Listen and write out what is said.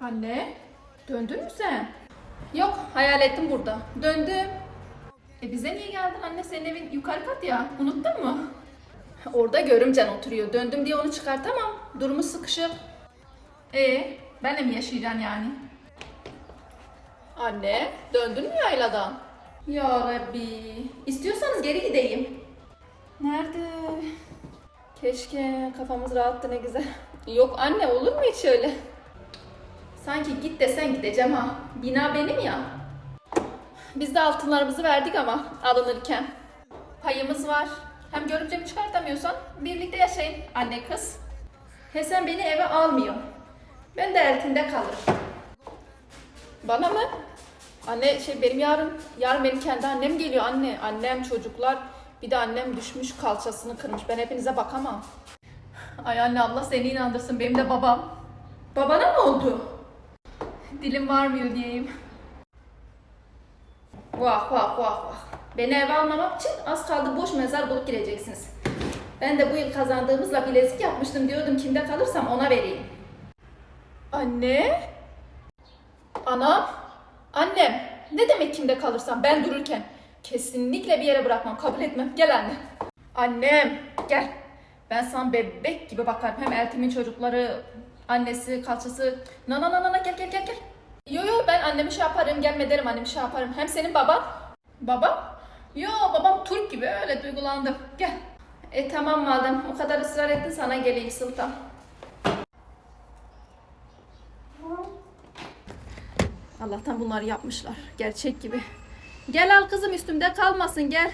Anne, döndün mü sen? Yok, hayal ettim burada. Döndüm. E bize niye geldin anne? Senin evin yukarı kat ya. Unuttun mu? Orada görümcen oturuyor. Döndüm diye onu çıkartamam. Durumu sıkışık. E benle mi yaşayacaksın yani? Anne, döndün mü yayladan? Ya Rabbi. İstiyorsanız geri gideyim. Nerede? Keşke kafamız rahattı ne güzel. Yok anne olur mu hiç öyle? Sanki git desen gideceğim ha. Bina benim ya. Biz de altınlarımızı verdik ama alınırken. Payımız var. Hem görümcemi çıkartamıyorsan birlikte yaşayın anne kız. He sen beni eve almıyor. Ben de eltinde kalırım. Bana mı? Anne şey benim yarın, yarın benim kendi annem geliyor anne. Annem, çocuklar, bir de annem düşmüş kalçasını kırmış. Ben hepinize bakamam. Ay anne Allah seni inandırsın benim de babam. Babana ne oldu? Dilim varmıyor diyeyim. Vah vah vah vah. Beni eve almamak için az kaldı boş mezar bulup gireceksiniz. Ben de bu yıl kazandığımızla bilezik yapmıştım diyordum kimde kalırsam ona vereyim. Anne? Anam? Annem? Ne demek kimde kalırsam ben dururken? Kesinlikle bir yere bırakmam, kabul etmem. Gel anne. Annem, gel. Ben sana bebek gibi bakarım. Hem Eltim'in çocukları, annesi, kalçası. Na na na na gel gel gel gel. Yo yo ben annemi şey yaparım, gelme derim annemi şey yaparım. Hem senin baban. Baba? Yo babam Türk gibi öyle duygulandım. Gel. E tamam madem o kadar ısrar ettin sana geleyim sultan. Allah'tan bunları yapmışlar. Gerçek gibi. Gel al kızım üstümde kalmasın gel.